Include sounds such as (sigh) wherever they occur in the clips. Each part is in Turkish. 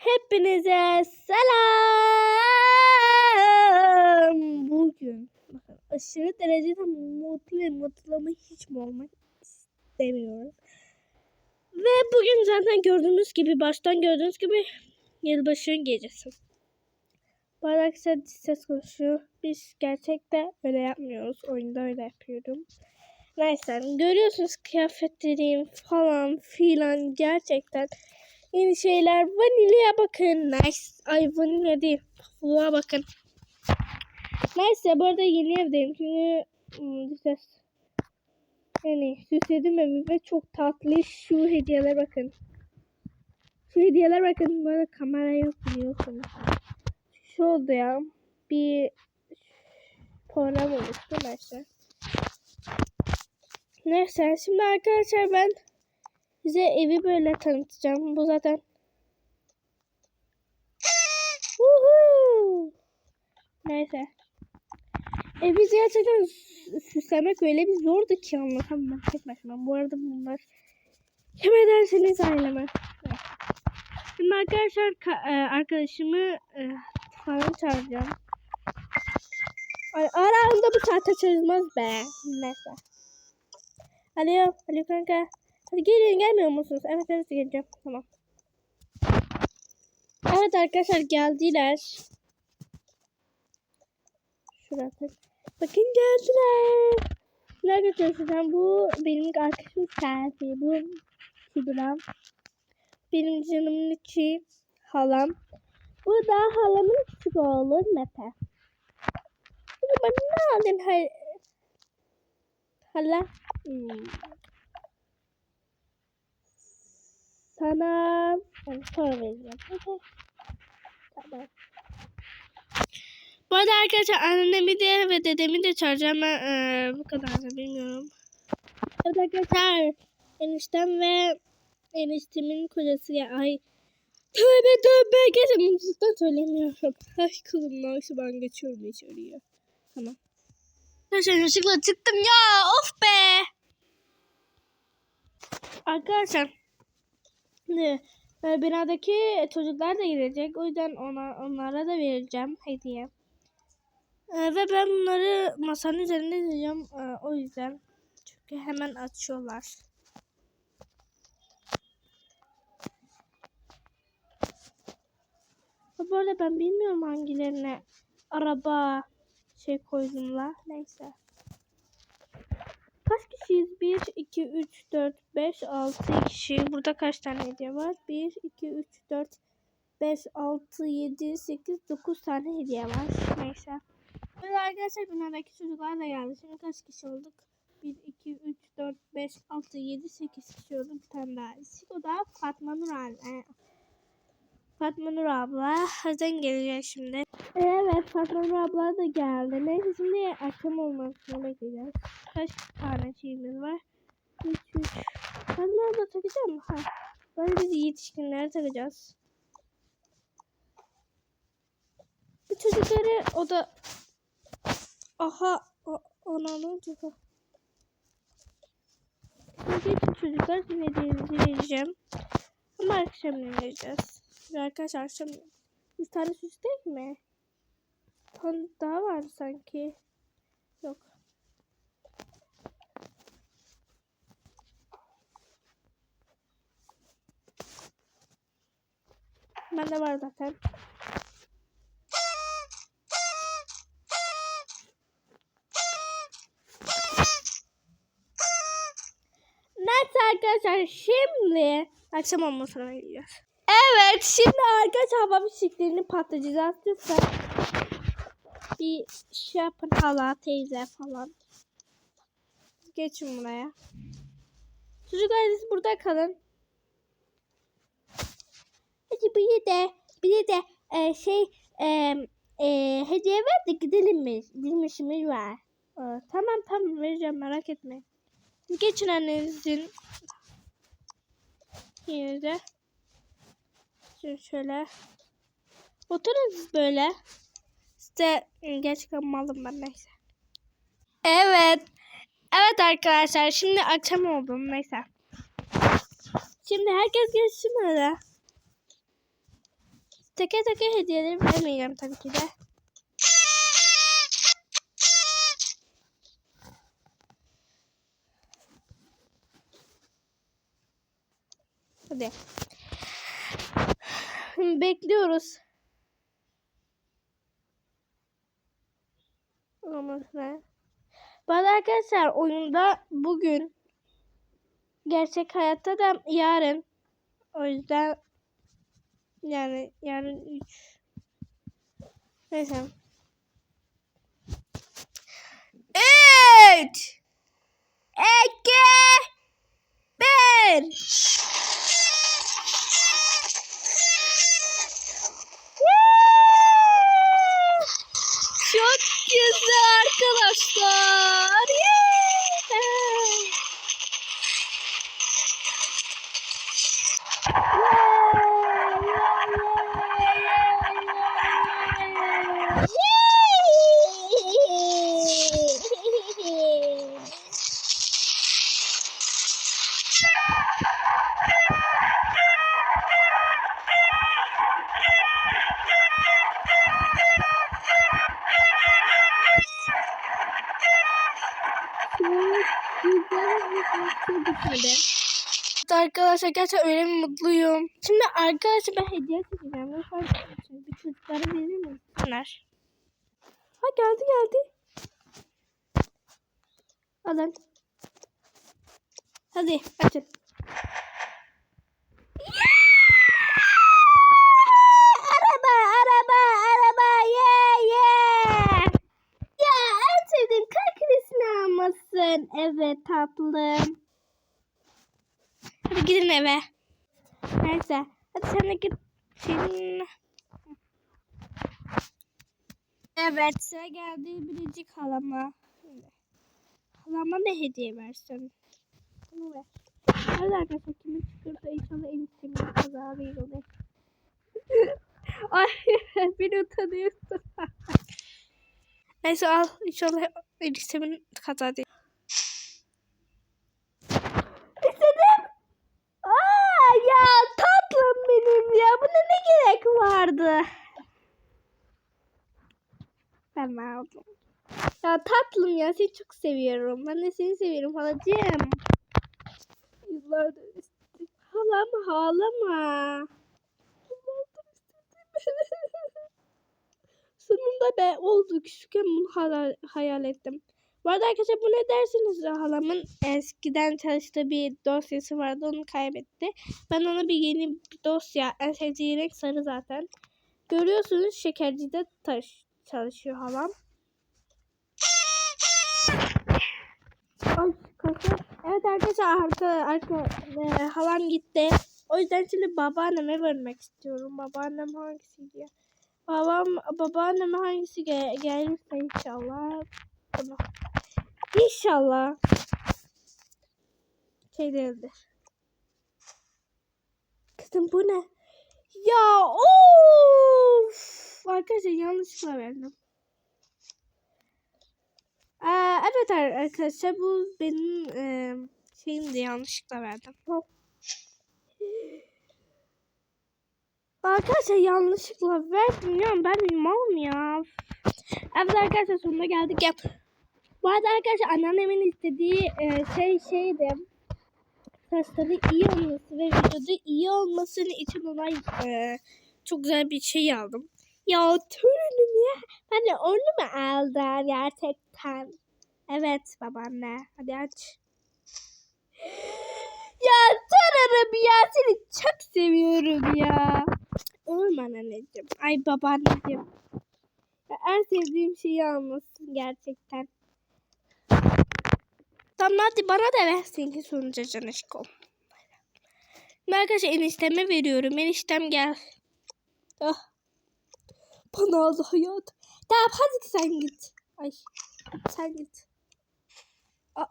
Hepinize selam. Bugün aşırı derecede mutluyum. Mutluluğumu hiç mi olmak istemiyorum. Ve bugün zaten gördüğünüz gibi baştan gördüğünüz gibi yılbaşının gecesi. Arkadaşlar ses konuşuyor. Biz gerçekte öyle yapmıyoruz. Oyunda öyle yapıyorum. Neyse görüyorsunuz kıyafetlerim falan filan gerçekten yeni şeyler. Vanilya bakın. Nice. Ay vanilya değil. Fluğa bakın. Neyse bu arada yeni evdeyim. Çünkü hmm, ses yani süsledim evi ve çok tatlı şu hediyeler bakın. Şu hediyeler bakın. Arada kamera yok biliyorsunuz. Şu oldu ya. Bir program oluştu neyse. Neyse şimdi arkadaşlar ben size evi böyle tanıtacağım. Bu zaten Woohoo! Neyse. Evi gerçekten sü- süslemek öyle bir zordu ki anlatamam tek başıma. Bu arada bunlar kim ederseniz aileme. Şimdi arkadaşlar ka- e, arkadaşımı e, falan çağıracağım. Ay, aramda bu saate çözmez be. Neyse. Alo, alo kanka. Hadi gelin gelmiyor musunuz? Evet evet geleceğim. Tamam. Evet arkadaşlar geldiler. Şurada. Bakın geldiler. Ne götürüyorsun Bu benim arkadaşım Selfie. Bu Kübra. Benim canımın içi halam. Bu da halamın küçük oğlu Mete. Bunu bana ne aldın hay hala? Hmm. Sana onu sonra vereceğim. Tamam. Bu arada arkadaşlar annemi de ve dedemi de çağıracağım. Ben eee, bu kadar da bilmiyorum. Evet arkadaşlar eniştem ve eniştemin kocası ya ay tövbe tövbe geçen mutluluktan söylemiyorum. Ay kızım nasıl ben geçiyorum içeriye. Tamam. Arkadaşlar yanlışlıkla çıktım ya of be. Arkadaşlar ne? e, Binadaki çocuklar da gelecek. O yüzden ona, onlara da vereceğim hediye. E, ve ben bunları masanın üzerinde diyeceğim. E, o yüzden. Çünkü hemen açıyorlar. Bu arada ben bilmiyorum hangilerine araba şey koydum la. Neyse. Kaç kişiyiz? 1, 2, 3, 4, 5, 6 kişi. Burada kaç tane hediye var? 1, 2, 3, 4, 5, 6, 7, 8, 9 tane hediye var. Neyse. Böyle arkadaşlar binadaki çocuklar da geldi. Şimdi kaç kişi olduk? 1, 2, 3, 4, 5, 6, 7, 8 kişi olduk. Bir tane daha. O da Fatma Nur abla. Fatma Nur abla. Hazır gelecek şimdi. Evet Fatma Nur abla da geldi. Neyse şimdi akşam olmasını bekleyeceğiz. Kaç tane şeyimiz var? 3 3. Fatma abla takacak mı? Ha. Böyle biz yetişkinlere takacağız. Bu çocukları o da Aha o, ona ne olacak? Şimdi çocuklar hediyenizi vereceğim. Ama akşam vereceğiz. Ve arkadaşlar akşam bir tane süs değil mi? tane daha var sanki. Yok. Bende var zaten. Neyse arkadaşlar şimdi akşam olmasına gideceğiz. Evet şimdi arkadaşlar hava fişeklerini patlatacağız. Bir şey yapın hala teyze falan. Geçin buraya. Çocuklar siz burada kalın. Hadi bir de bir de e, şey e, e, hediye ver de gidelim biz. Bizim işimiz var. E, tamam tamam vereceğim merak etmeyin. Geçin annenizin yerine. Şöyle. Oturun böyle. İşte gerçekten malım ben neyse. Evet. Evet arkadaşlar şimdi akşam oldu neyse. Şimdi herkes geçsin öyle. Teke teke hediyeleri vermeyeceğim tabii ki de. Hadi. Bekliyoruz. Olmasına. Bu arada arkadaşlar oyunda bugün gerçek hayatta da yarın. O yüzden yani yarın 3 Neyse. 3 2 1 Arkadaşlar gerçekten öyle mutluyum. Şimdi arkadaşlar ben hediye seçeceğim. Lütfen bir çocuklara verir misinler? Ha geldi geldi. Alın. Hadi açın. Araba araba araba yeah yeah. Ya en sevdiğim küresini almasın. Evet tatlım. Hadi gidin eve. Neyse. Hadi sen de git. Senin... Evet sıra geldi biricik halama. Halama ne hediye versin? Bunu ver. Hadi arkadaşlar kimin çıkarsa inşallah en istediğim kaza değil. Ay (laughs) beni utanıyorsun. (laughs) Neyse al inşallah en istediğim kaza değil. İstedim. Aa ya tatlım benim ya. Buna ne gerek vardı? Aldım. Ya tatlım ya seni çok seviyorum. Ben de seni seviyorum halacığım. Yıllardır istedim. Halama ağlama. Yıllardır istedim. (laughs) Sonunda be oldu. Küçükken bunu hala, hayal ettim. Bu arada arkadaşlar bu ne dersiniz? Halamın eskiden çalıştığı bir dosyası vardı. Onu kaybetti. Ben ona bir yeni bir dosya. En sevdiği renk sarı zaten. Görüyorsunuz şekercide taş çalışıyor halam. Evet arkadaşlar arka, arka, e, halam gitti. O yüzden şimdi babaanneme vermek istiyorum. Babaannem hangisiydi ya? Babam, babaanneme hangisi gel gelirse inşallah. Tamam. İnşallah. Şey değildir. Kızım bu ne? Ya of! Arkadaşlar yanlışlıkla verdim. Aa, evet arkadaşlar bu benim e, şeyimdi yanlışlıkla verdim. Arkadaşlar yanlışlıkla verdim ya ben mal ya. Evet arkadaşlar sonuna geldik ya. Bu arada arkadaşlar anneannemin istediği e, şey şeydi. Saçları iyi olması ve vücudu iyi olması için ona e, çok güzel bir şey aldım. Ya torunum ya. Ben de onu mu aldım gerçekten? Evet babaanne. Hadi aç. Ya torunum ya seni çok seviyorum ya. Olur mu anneciğim? Ay babaanneciğim. Ya, en sevdiğim şeyi almasın gerçekten. Tamam hadi bana da versin ki sonuca can aşkım. Ben arkadaşlar enişteme veriyorum. Eniştem gel. Ah. Bana aldı hayat. Tamam hadi sen git. Ay sen git. Ah.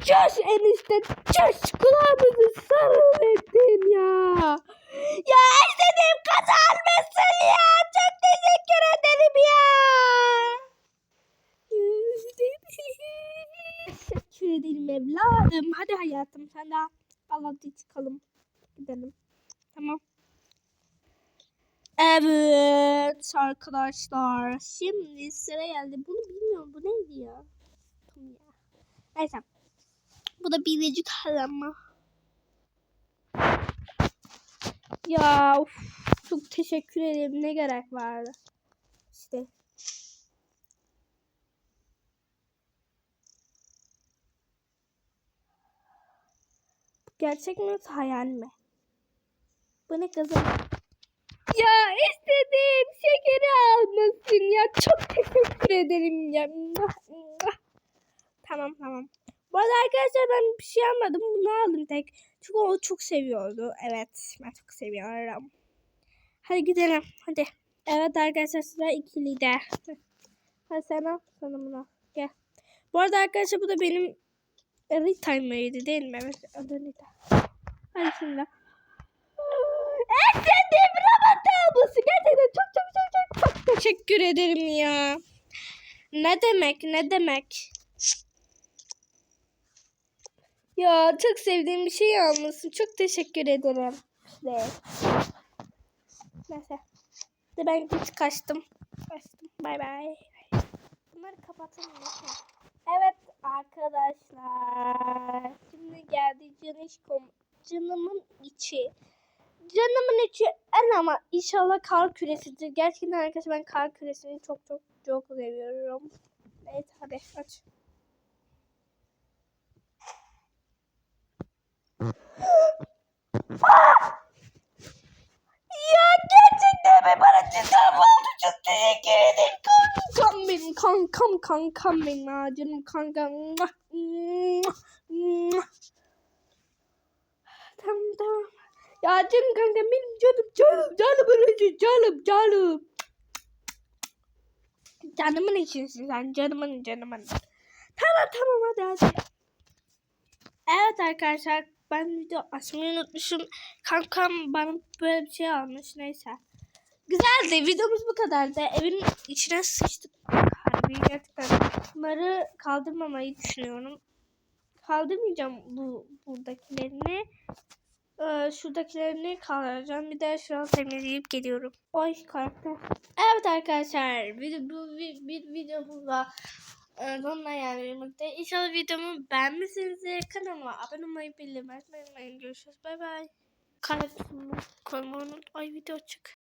Coş enişte coş kulağımızı sarıldın ya. Ya istediğim kazanmışsın ya. Çok teşekkür ederim ya. ederim evladım. Hadi hayatım sen de al hadi çıkalım. Gidelim. Tamam. Evet arkadaşlar. Şimdi sıra geldi. Bunu bilmiyorum. Bu neydi ya? Neyse. Bu da biricik halama. Ya of, çok teşekkür ederim. Ne gerek vardı? İşte. Gerçek mi hayal mi? Bu ne kızım? Ya istedim. Şekeri almasın ya. Çok teşekkür ederim ya. Tamam tamam. Bu arada arkadaşlar ben bir şey almadım. Bunu aldım tek. Çünkü o çok seviyordu. Evet ben çok seviyorum. Hadi gidelim. Hadi. Evet arkadaşlar sıra ikili de. Hadi sana sana bunu. Gel. Bu arada arkadaşlar bu da benim Rita mıydı değil mi? Evet adı Rita. Hadi şimdi. Efendim Rabat ablası gerçekten çok çok çok çok çok teşekkür ederim ya. Ne demek ne demek. Ya çok sevdiğim bir şey almışsın. Çok teşekkür ederim. İşte. Neyse. Ben git kaçtım. Kaçtım. Bay bay. Bunları kapatalım. lütfen. Evet arkadaşlar. Şimdi geldi canışkom. Canımın içi. Canımın içi en ama inşallah kar küresidir. Gerçekten arkadaşlar ben kar küresini çok çok çok seviyorum. Evet hadi aç. Ya gerçekten mi? Bana cidden oldu. Çok teşekkür ederim. Kankam. Kankam benim. Ha, canım kankam. Tamam tamam. Ya canım kankam benim canım canım canımın içi canım canım. Canımın içinsin sen canımın canımın. Tamam tamam hadi hadi. Evet arkadaşlar ben video açmayı unutmuşum. Kankam bana böyle bir şey almış neyse. Güzeldi videomuz bu kadardı. Evin içine sıçtık. Harbi gerçekten. Bunları kaldırmamayı düşünüyorum. Kaldırmayacağım bu buradakilerini. Ee, şuradakilerini kaldıracağım. Bir de şurası temizleyip geliyorum. Oy karakter. Evet arkadaşlar. Video, bu bir, bir videomuzda e, sonuna gelmekte. İnşallah videomu beğenmişsinizdir. Kanalıma abone olmayı, bildirim açmayı unutmayın. Görüşürüz. Bay bay. Karakterimi koymayı unut. Ay video çık.